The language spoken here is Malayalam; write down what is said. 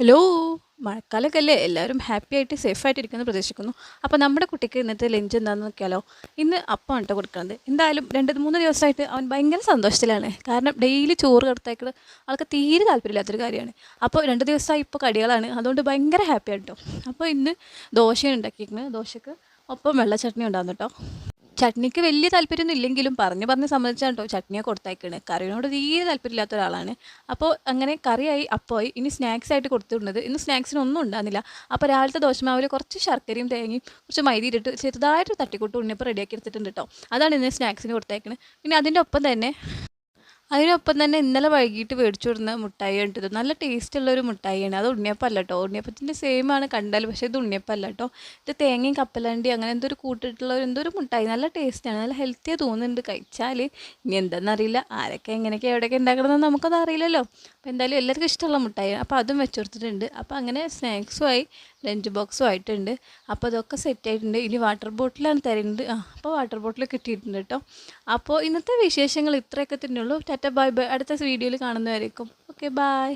ഹലോ മഴക്കാലമൊക്കെ അല്ലേ? എല്ലാവരും ഹാപ്പി ആയിട്ട് സേഫ് ആയിട്ട് ഇരിക്കുമെന്ന് പ്രതീക്ഷിക്കുന്നു. അപ്പോൾ നമ്മുടെ കുട്ടിക്ക് ഇന്നത്തെ ലഞ്ച് എന്താണെന്ന് നോക്കിയാലോ? ഇന്ന് അപ്പം കേട്ടോ കൊടുക്കുന്നത്. എന്തായാലും രണ്ട് മൂന്ന് ദിവസമായിട്ട് അവൻ ഭയങ്കര സന്തോഷത്തിലാണ്. കാരണം ഡെയിലി ചോറ് കൊടുത്തേക്കുന്നത് ആൾക്ക് തീരെ താല്പര്യമില്ലാത്തൊരു കാര്യമാണ്. അപ്പോൾ രണ്ട് ദിവസമായി ഇപ്പോൾ കടികളാണ്. അതുകൊണ്ട് ഭയങ്കര ഹാപ്പി കേട്ടോ അപ്പോൾ ഇന്ന് ദോശയാണ് ഉണ്ടാക്കിയിരിക്കുന്നത് ദോശക്ക് ഒപ്പം വെള്ള ചട്നി ഉണ്ടാകുന്നു കേട്ടോ ചട്നിക്ക് വലിയ താല്പര്യമൊന്നും ഇല്ലെങ്കിലും പറഞ്ഞു പറഞ്ഞ് സമ്മതിച്ചാണ് കേട്ടോ ചട്നിയെ കൊടുത്തയക്കണേ. കറിയോട് തീരെ താല്പര്യമില്ലാത്ത ഒരാളാണ്. അപ്പോൾ അങ്ങനെ കറിയായി അപ്പോയി. ഇനി സ്നാക്സ് ആയിട്ട് കൊടുത്തിരുന്നത് ഇന്ന് സ്നാക്സിന് ഒന്നും ഉണ്ടാകുന്നില്ല. അപ്പോൾ രാവിലത്തെ ദോശമാവിൽ കുറച്ച് ശർക്കരയും തേങ്ങയും കുറച്ച് മൈദ ഇട്ടിട്ട് ചെറുതായിട്ട് തട്ടിക്കൂട്ട് ഉണ്ണിയപ്പം റെഡിയാക്കി എടുത്തിട്ടുണ്ട് കേട്ടോ അതാണ് ഇന്ന് സ്നാക്സിന് കൊടുത്തേക്കണത് പിന്നെ അതിന്റെ ഒപ്പം തന്നെ അതിനൊപ്പം തന്നെ ഇന്നലെ വൈകിട്ട് മേടിച്ചു കൊടുന്ന മുട്ടായി കണ്ടത് നല്ല ടേസ്റ്റ് ഉള്ള ഒരു മുട്ടായിയാണ്. അത് ഉണ്ണിയപ്പല്ല കേട്ടോ ഉണ്ണിയപ്പത്തിന്റെ സെയിം ആണ് കണ്ടാൽ പക്ഷേ ഇത് ഉണ്ണിയപ്പല്ല കേട്ടോ ഇത് തേങ്ങയും കപ്പലണ്ടി അങ്ങനെ എന്തോ ഒരു കൂട്ടിട്ടുള്ള ഒരു എന്തോ ഒരു മുട്ടായി. നല്ല ടേസ്റ്റാണ് നല്ല ഹെൽത്തിയാണ് തോന്നുന്നുണ്ട്. കഴിച്ചാൽ ഇനി എന്താണെന്നറിയില്ല ആരൊക്കെ എങ്ങനെയൊക്കെ എവിടെയൊക്കെ ഉണ്ടാക്കണമെന്ന് നമുക്കത് അറിയില്ലല്ലോ. അപ്പോൾ എന്തായാലും എല്ലാവർക്കും ഇഷ്ടമുള്ള മുട്ടായി. അപ്പോൾ അതും വെച്ച് കൊടുത്തിട്ടുണ്ട്. അപ്പോൾ അങ്ങനെ സ്നാക്സുമായി ലഞ്ച് ബോക്സും ആയിട്ടുണ്ട്. അപ്പോൾ അതൊക്കെ സെറ്റ് ആയിട്ടുണ്ട്. ഇനി വാട്ടർ ബോട്ടിലാണ് തരുന്നത് അപ്പോൾ വാട്ടർ ബോട്ടിൽ കിട്ടിയിട്ടുണ്ട് കേട്ടോ അപ്പോൾ ഇന്നത്തെ വിശേഷങ്ങൾ ഇത്രയൊക്കെ തന്നെയുള്ളൂ. ടാറ്റ ബൈ ബൈ അടുത്ത വീഡിയോയിൽ കാണുന്നതായിരിക്കും ഓക്കെ ബൈ